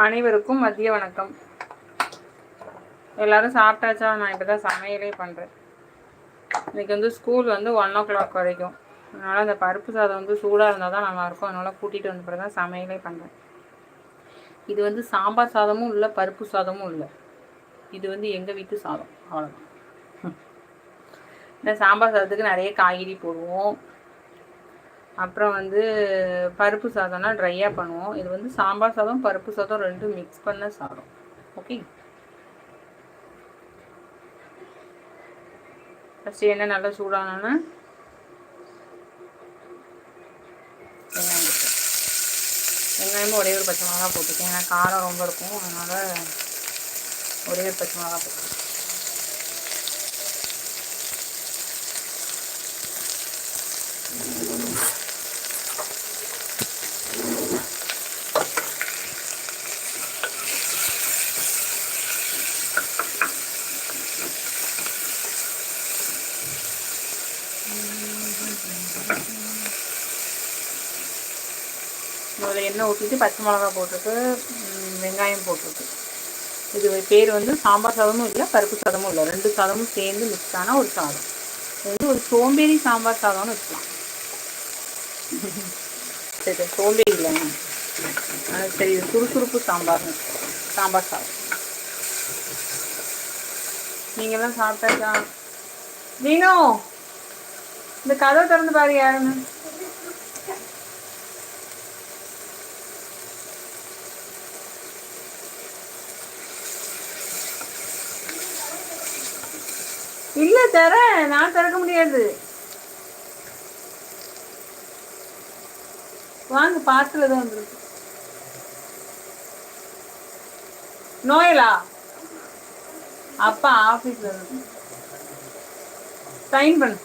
அனைவருக்கும் மதிய வணக்கம். எல்லாரும் சாப்பிட்டாச்சா? நான் இப்போ தான் சமையலே பண்ணுறேன் இன்றைக்கி வந்து ஸ்கூல் வந்து ஒன் ஓ கிளாக் வரைக்கும். அதனால் அந்த பருப்பு சாதம் வந்து சூடாக இருந்தால் தான் நல்லாயிருக்கும் அதனால் கூட்டிகிட்டு வந்த பிறகு தான் சமையலே பண்ணுறேன் இது வந்து சாம்பார் சாதமும் இல்லை பருப்பு சாதமும் இல்லை. இது வந்து எங்கள் வீட்டு சாதம். அவ்வளோதான் இந்த சாம்பார் சாதத்துக்கு நிறைய காய்கறி போடுவோம். அப்புறம் வந்து பருப்பு சாதம்னா ட்ரையாக பண்ணுவோம். இது வந்து சாம்பார் சாதம் பருப்பு சாதம் ரெண்டும் மிக்ஸ் பண்ண சாதம். ஓகே ஃபஸ்ட்டு எண்ணெய் நல்லா சூடானோன்னா வெங்காயம் போட்டு வெங்காயமும் ஒரே ஒரு பச்சை மிளகா போட்டுக்கேன் ஏன்னா காரம் ரொம்ப இருக்கும். அதனால் ஒரே ஒரு பச்சை மிளகா போட்டுக்கேன் முதல்ல எண்ணெய் ஊற்றிட்டு பச்சை மிளகா போட்டிருக்கு வெங்காயம் போட்டிருக்கு. இது பேர் வந்து சாம்பார் சாதமும் இல்லை பருப்பு சாதமும் இல்லை. ரெண்டு சாதமும் சேர்ந்து மிக்ஸ் ஆன ஒரு சாதம். இது வந்து ஒரு சோம்பேறி சாம்பார் சாதம்னு வச்சுக்கலாம். சரி சரி சோம்பேறி இல்லைங்க. ஆ, சரி இது சுறுசுறுப்பு சாம்பார்னு வச்சுக்கலாம். சாம்பார் சாதம். நீங்கள்லாம் சாப்பிட்டாச்சா? வேணும் இந்த கதவை திறந்து பாரு யாருன்னு. இல்ல தர. நான் திறக்க முடியாது. வாங்க பாத்துல தான் வந்துருக்கு. நோயலா? அப்பா ஆபீஸ்ல இருக்கு சைன் பண்ணு.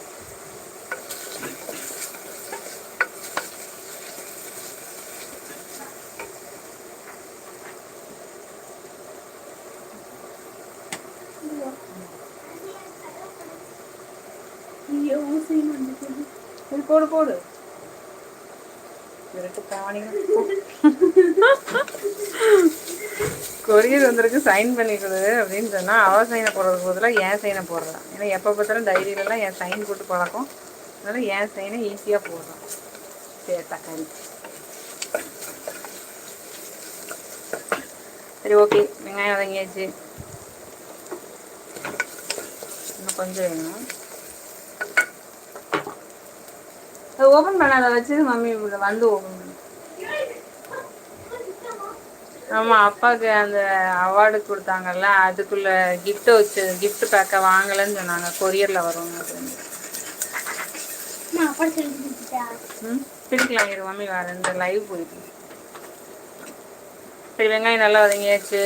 இது போடு போடு. கொரியர் வந்திருக்கு சைன் பண்ணி கொடு அப்படின்னு சொன்னால் அவள் சைனை போடுறதுக்கு பதிலாக என் சைனை போடுறான் ஏன்னா எப்போ பார்த்தாலும் டைரியிலலாம் என் சைன் போட்டு பழக்கம். அதனால என் சைனை ஈஸியாக போடுறான் சரி தக்காளி. சரி ஓகே வெங்காயம் வதங்கியாச்சு. இன்னும் கொஞ்சம் வேணும் அது ஓப்பன் பண்ணாத வச்சு மம்மி இப்படி வந்து ஓப்பன் பண்ணு. ஆமா அப்பாவுக்கு அந்த அவார்டு கொடுத்தாங்கல்ல அதுக்குள்ள gift வச்சு gift பேக்கை வாங்கலைன்னு சொன்னாங்க. கொரியர்ல வரும்னு அப்படின்னு. பிடிக்கலாம் இரு மம்மி வேற இந்த லைவ் போயிட்டு. சரி வெங்காயம் நல்லா வதங்கியாச்சு.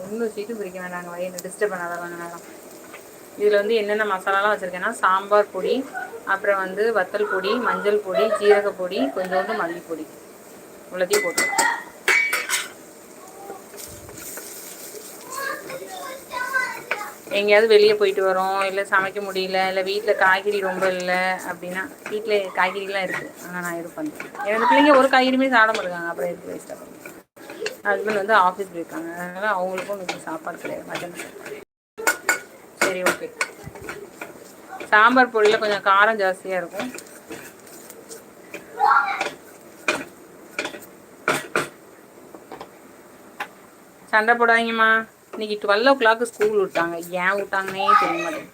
ஒன்றும் சீட்டு பிரிக்க வேண்டாங்க வயிறு டிஸ்டர்ப் பண்ணாத கொஞ்ச நேரம் இதில் வந்து என்னென்ன மசாலாலாம் வச்சுருக்கேன்னா சாம்பார் பொடி அப்புறம் வந்து வத்தல் பொடி மஞ்சள் பொடி ஜீரக பொடி கொஞ்சோண்டு மல்லிப்பொடி இவ்வளோத்தையும் போட்டு. எங்கேயாவது வெளியே போயிட்டு வரோம் இல்லை சமைக்க முடியல இல்லை வீட்டில் காய்கறி ரொம்ப இல்லை அப்படின்னா வீட்டில் காய்கறிலாம் இருக்குது ஆனால் நான் இது பண்ணுறேன் எனக்கு பிள்ளைங்க ஒரு காய்கறியுமே சாப்பிட இருக்காங்க அப்புறம் எதுக்கு வேஸ்ட்டாக பண்ணுறேன் ஹஸ்பண்ட் வந்து ஆஃபீஸ் போயிருக்காங்க. அதனால் அவங்களுக்கும் இன்னைக்கு சாப்பாடு கிடையாது. மட்டன் சாப்பாடு. சரி ஓகே சாம்பார் பொடியில் கொஞ்சம் காரம் ஜாஸ்தியாக இருக்கும். சண்டை போடாதீங்கம்மா. இன்னைக்கு டுவெல் ஓ கிளாக்கு ஸ்கூல் விட்டாங்க. ஏன் விட்டாங்கன்னே தெரிய மாட்டேங்குது.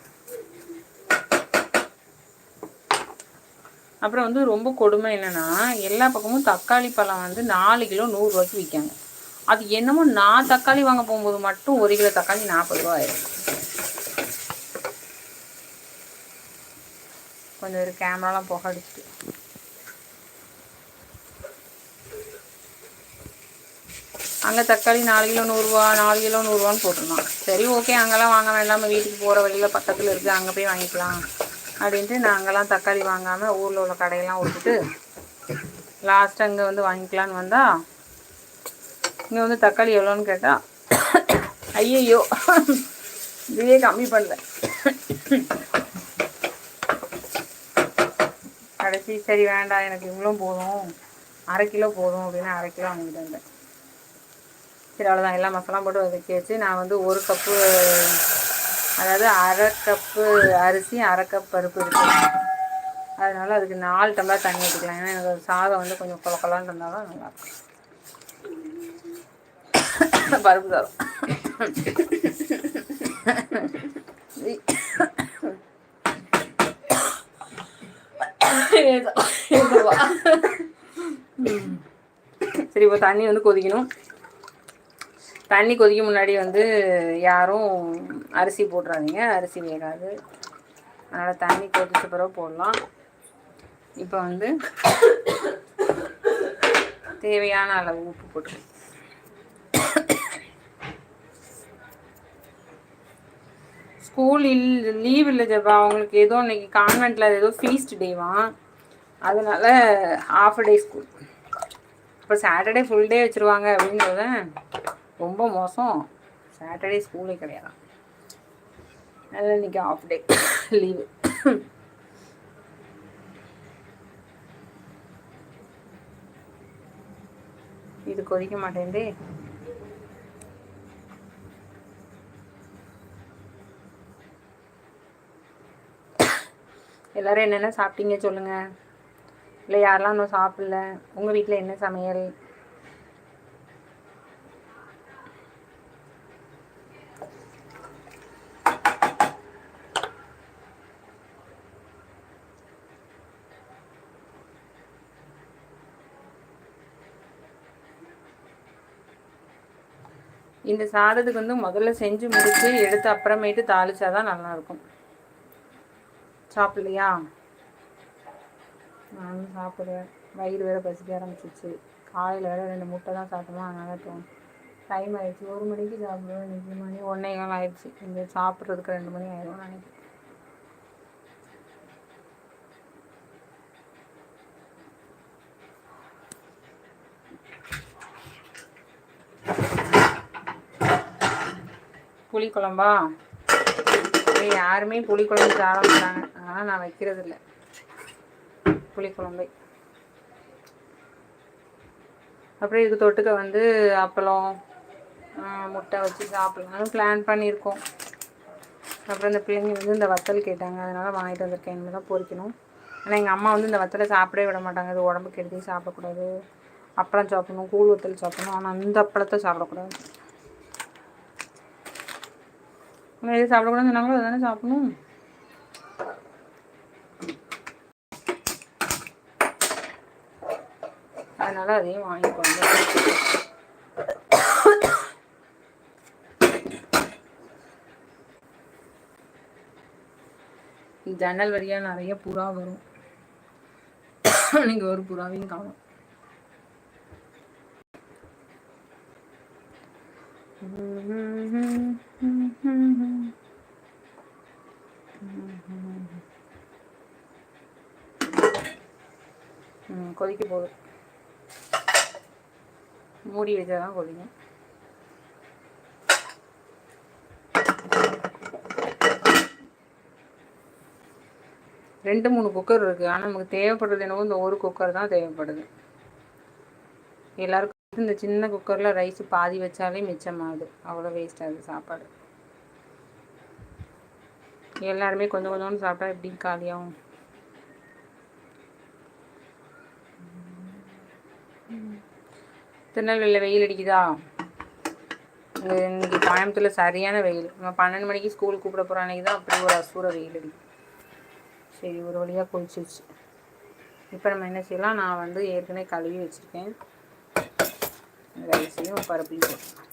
அப்புறம் வந்து ரொம்ப கொடுமை என்னன்னா எல்லா பக்கமும் தக்காளி பழம் வந்து நாலு கிலோ நூறுரூவாய்க்கு விற்காங்க. அது என்னமோ நான் தக்காளி வாங்க போகும்போது மட்டும் ஒரு கிலோ தக்காளி நாற்பது ரூபா ஆயிரும். கொஞ்சம் ஒரு கேமராலாம் புகை அடிச்சுட்டு. அங்கே தக்காளி நாலு கிலோ நூறுரூவா நாலு கிலோ நூறுரூவான்னு போட்டிருந்தான். சரி ஓகே அங்கெல்லாம் வாங்க வேண்டாம் வீட்டுக்கு போகிற வழியில் பக்கத்தில் இருக்குது அங்கே போய் வாங்கிக்கலாம் அப்படின்ட்டு நான் அங்கெல்லாம் தக்காளி வாங்காமல் ஊரில் உள்ள கடையெல்லாம் விட்டுட்டு லாஸ்ட் அங்கே வந்து வாங்கிக்கலான்னு வந்தா இங்கே வந்து தக்காளி எவ்வளோன்னு கேட்டால் ஐயையோ இதுவே கம்மி பண்ணல. கடைசி சரி வேண்டாம் எனக்கு இவ்வளோ போதும். அரை கிலோ போதும் அப்படின்னு அரை கிலோ வாங்கிட்டு வந்தேன். சரி அவ்வளோதான் எல்லா மசாலா போட்டு வதக்கி வச்சு நான் வந்து ஒரு கப்பு அதாவது அரை கப்பு அரிசி அரை கப் பருப்பு இருக்கு. அதனால அதுக்கு நாலு டம்ளர் தண்ணி ஊற்றிக்கலாம் ஏன்னா எனக்கு சாதம் வந்து கொஞ்சம் கொல கொலான்னு இருந்தால் தான் நல்லாயிருக்கும் பருப்பு சாதம். சரி இப்போ தண்ணி வந்து கொதிக்கணும். தண்ணி கொதிக்க முன்னாடி வந்து யாரும் அரிசி போட்டுறாதீங்க. அரிசி வேகாது. அதனால் தண்ணி கொதிச்ச பிறகு போடலாம். இப்போ வந்து தேவையான அளவு உப்பு போட்டு ஸ்கூல் இல் லீவ் இல்லை ஜப்பா அவங்களுக்கு ஏதோ இன்னைக்கு கான்வெண்ட்டில் ஏதோ ஃபீஸ்ட் டேவான் அதனால ஆஃப் டே ஸ்கூல் இப்போ சாட்டர்டே ஃபுல் டே வச்சுருவாங்க அப்படின்றத ரொம்ப மோசம். சாட்டர்டே ஸ்கூலே கிடையாது. அதனால் இன்னைக்கு ஆஃப் டே லீவு இது கொதிக்க மாட்டேங்குதே. எல்லாரும் என்னென்ன சாப்பிட்டீங்க சொல்லுங்க. இல்லை யாரெல்லாம் இன்னும் சாப்பிடல? உங்கள் வீட்டில் என்ன சமையல்? இந்த சாதத்துக்கு வந்து முதல்ல செஞ்சு முடிச்சு எடுத்து அப்புறமேட்டு தாளிச்சாதான் நல்லா இருக்கும். சாப்பிடலையா? நானும் சாப்பிடுவேன் வயிறு வேற பசிக்க ஆரம்பிச்சிச்சு காலையில் வேற ரெண்டு முட்டை தான் சாப்பிட்டோமா அதனால தோணும் டைம் ஆயிடுச்சு. ஒரு மணிக்கு சாப்பிடுவோம் இன்னைக்கு மணி ஒன்றே கால் ஆயிடுச்சு. இந்த சாப்பிட்றதுக்கு ரெண்டு மணி ஆயிடும் நினைக்கிறேன். புளி குழம்பா யாருமே புளி குழம்பு மாட்டாங்க அதனால் நான் வைக்கிறது இல்லை புளி குழம்பை. அப்புறம் இதுக்கு தொட்டுக்க வந்து அப்பளம் முட்டை வச்சு சாப்பிட்லாம்னு பிளான் பண்ணியிருக்கோம். அப்புறம் இந்த பிள்ளைங்க வந்து இந்த வத்தல் கேட்டாங்க. அதனால் வாங்கிட்டு வந்திருக்கேன். இனிமேல் தான் பொறிக்கணும். ஆனால் எங்கள் அம்மா வந்து இந்த வத்தலை சாப்பிடவே விட மாட்டாங்க. அது உடம்புக்கு எடுத்து சாப்பிடக்கூடாது. அப்பளம் சாப்பிடணும் கூழ் வத்தல் சாப்பிடணும். ஆனால் அந்த அப்பளத்தை சாப்பிடக்கூடாது. ஆனால் எது சாப்பிடக்கூடாதுன்னு சொன்னாங்களோ அதுதானே சாப்பிடணும். அதனால அதையும் வாங்கிக்கோங்க. ஜன்னல் வழியாக நிறைய புறா வரும். நீங்கள் ஒரு புறாவையும் காணும். கொதிக்க போகுது. மூடி வச்சாதான் கொதிக்கும். ரெண்டு மூணு குக்கர் இருக்குது ஆனால் நமக்கு தேவைப்படுறது என்னவோ இந்த ஒரு குக்கர் தான் தேவைப்படுது. எல்லாருக்கும் இந்த சின்ன குக்கரில் ரைஸ் பாதி வச்சாலே மிச்சமாகுது. அவ்வளோ வேஸ்ட் ஆகுது சாப்பாடு. எல்லாருமே கொஞ்சம் கொஞ்சோண்டு சாப்பிட்டா எப்படி காலியாகும்? திருநெல்வேலியில் வெயில் அடிக்குதா? இங்க இன்னைக்கு சரியான வெயில். நம்ம பன்னெண்டு மணிக்கு ஸ்கூல் கூப்பிட போகிற அன்னைக்கு தான் அப்படி ஒரு அசூர வெயில் அடிக்கும் சரி ஒரு வழியாக குளிச்சிருச்சு. இப்போ நம்ம என்ன செய்யலாம்? நான் வந்து ஏற்கனவே கழுவி வச்சுருக்கேன். ரைஸையும் பருப்பையும் போட்டுக்கலாம்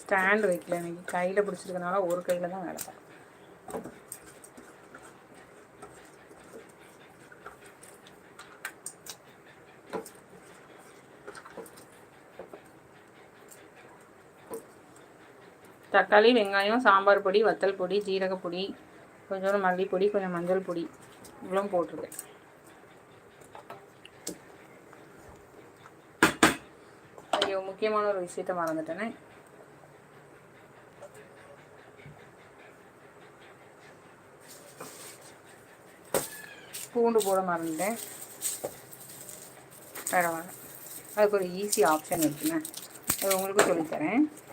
ஸ்டாண்ட் வைக்கல இன்னைக்கு. கையில் பிடிச்சிருக்கனால ஒரு கையில் தான் வேலை பார்க்கும் தக்காளி வெங்காயம் சாம்பார் பொடி வத்தல் பொடி ஜீரகப்பொடி கொஞ்சோண்டு மல்லிப்பொடி கொஞ்சம் மஞ்சள் பொடி இவ்வளோ போட்டிருக்கேன். முக்கியமான ஒரு விஷயத்த மறந்துட்டேனே. பூண்டு போட மறந்துட்டேன். பரவாயில்ல. அதுக்கு ஒரு ஈஸி ஆப்ஷன் இருக்குண்ணே அது உங்களுக்கும் சொல்லித்தரேன்.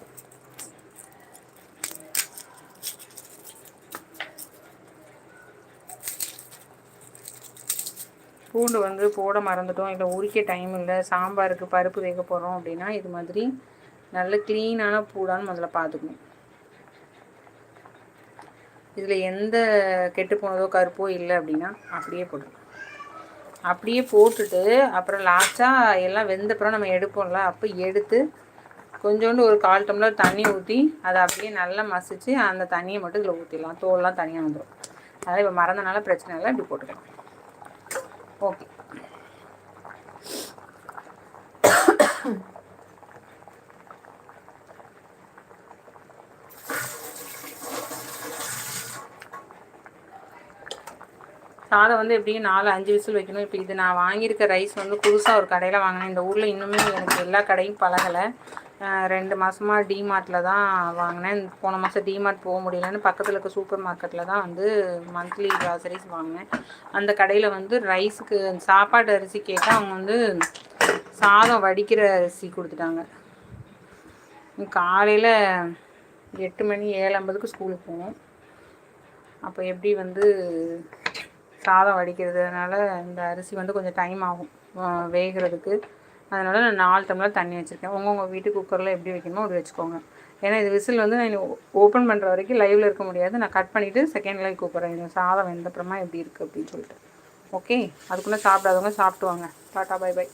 பூண்டு வந்து போட மறந்துட்டோம். இல்லை உரிக்க டைம் இல்லை. சாம்பாருக்கு பருப்பு வேக போகிறோம் அப்படின்னா இது மாதிரி நல்ல க்ளீனான பூடான்னு முதல்ல பார்த்துக்கணும். இதில் எந்த கெட்டு போனதோ கருப்போ இல்லை அப்படின்னா அப்படியே போடணும் அப்படியே போட்டுட்டு அப்புறம் லாஸ்ட்டாக எல்லாம் வெந்தப்புறம் நம்ம எடுப்போம்ல அப்போ எடுத்து கொஞ்சோண்டு ஒரு கால் டம்ளர் தண்ணி ஊற்றி அதை அப்படியே நல்லா மசித்து அந்த தண்ணியை மட்டும் இதில் ஊற்றிடலாம் தோல்லாம் தனியாக வந்துடும் அதனால் இப்போ மறந்தனால பிரச்சனை இல்லை இப்படி போட்டுக்கலாம். ஓகே சாதம் வந்து எப்படியும் நாலு அஞ்சு விசில் வைக்கணும். இப்போ இது நான் வாங்கியிருக்க ரைஸ் வந்து புதுசாக ஒரு கடையில் வாங்கினேன். இந்த ஊரில் இன்னுமே எனக்கு எல்லா கடையும் பழகலை. ரெண்டு மாதமாக டிமார்ட்டில் தான் வாங்கினேன். போன மாதம் டிமார்ட் போக முடியலன்னு பக்கத்தில் இருக்க சூப்பர் மார்க்கெட்டில் தான் வந்து மந்த்லி க்ராசரிஸ் வாங்கினேன். அந்த கடையில் வந்து ரைஸுக்கு சாப்பாடு அரிசி கேட்டால் அவங்க வந்து சாதம் வடிக்கிற அரிசி கொடுத்துட்டாங்க. காலையில் எட்டு மணி ஏழு ஐம்பதுக்கு ஸ்கூலுக்கு போகணும் அப்போ எப்படி வந்து சாதம் வடிக்கிறதுனால இந்த அரிசி வந்து கொஞ்சம் டைம் ஆகும் வேகிறதுக்கு. அதனால் நான் நாலு டம்ளர் தண்ணி வச்சுருக்கேன். உங்கள் வீட்டு குக்கரில் எப்படி வைக்கணுமோ அப்படி வச்சுக்கோங்க. ஏன்னா இது விசில் வந்து நான் ஓப்பன் பண்ணுற வரைக்கும் லைவில் இருக்க முடியாது. நான் கட் பண்ணிவிட்டு செகண்ட் லைவ் கூப்பிட்றேன் சாதம் வெந்தப்புறமா எப்படி இருக்குது அப்படின்னு சொல்லிட்டு. ஓகே அதுக்குள்ளே சாப்பிடாதவங்க சாப்பிட்டு வாங்க. Tata bye by